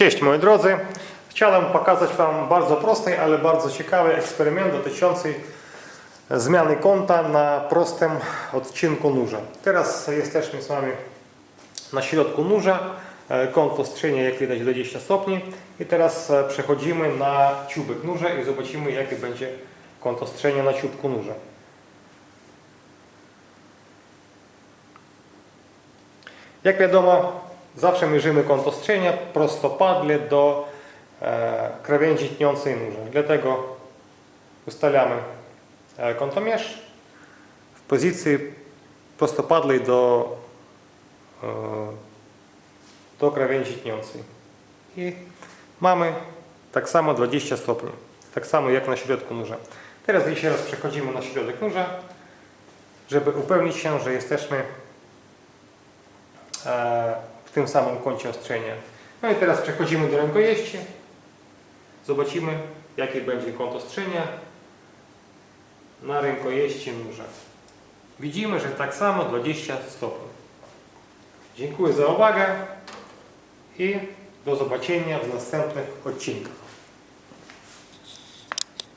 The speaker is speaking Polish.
Cześć moi drodzy. Chciałem pokazać Wam bardzo prosty, ale bardzo ciekawy eksperyment dotyczący zmiany kąta na prostym odcinku nóża. Teraz jesteśmy z Wami na środku nóża. E, Kąt ostrzenia jak widać 20 stopni. I teraz e, przechodzimy na ciubek nóża i zobaczymy jaki będzie kąt ostrzenia na ciubku nóża. Jak wiadomo, zawsze mierzymy kąt ostrzenia prostopadle do e, krawędzi tniącej nóża. Dlatego ustalamy e, kątomierz w pozycji prostopadlej do, e, do krawędzi tniącej. I mamy tak samo 20 stopni. Tak samo jak na środku nóża. Teraz jeszcze raz przechodzimy na środek nóża, żeby upewnić się, że jesteśmy w tym samym kącie ostrzenia. No i teraz przechodzimy do rękojeści. Zobaczymy, jaki będzie kąt ostrzenia na rękojeści nóża. Widzimy, że tak samo 20 stopni. Dziękuję za uwagę i do zobaczenia w następnych odcinkach.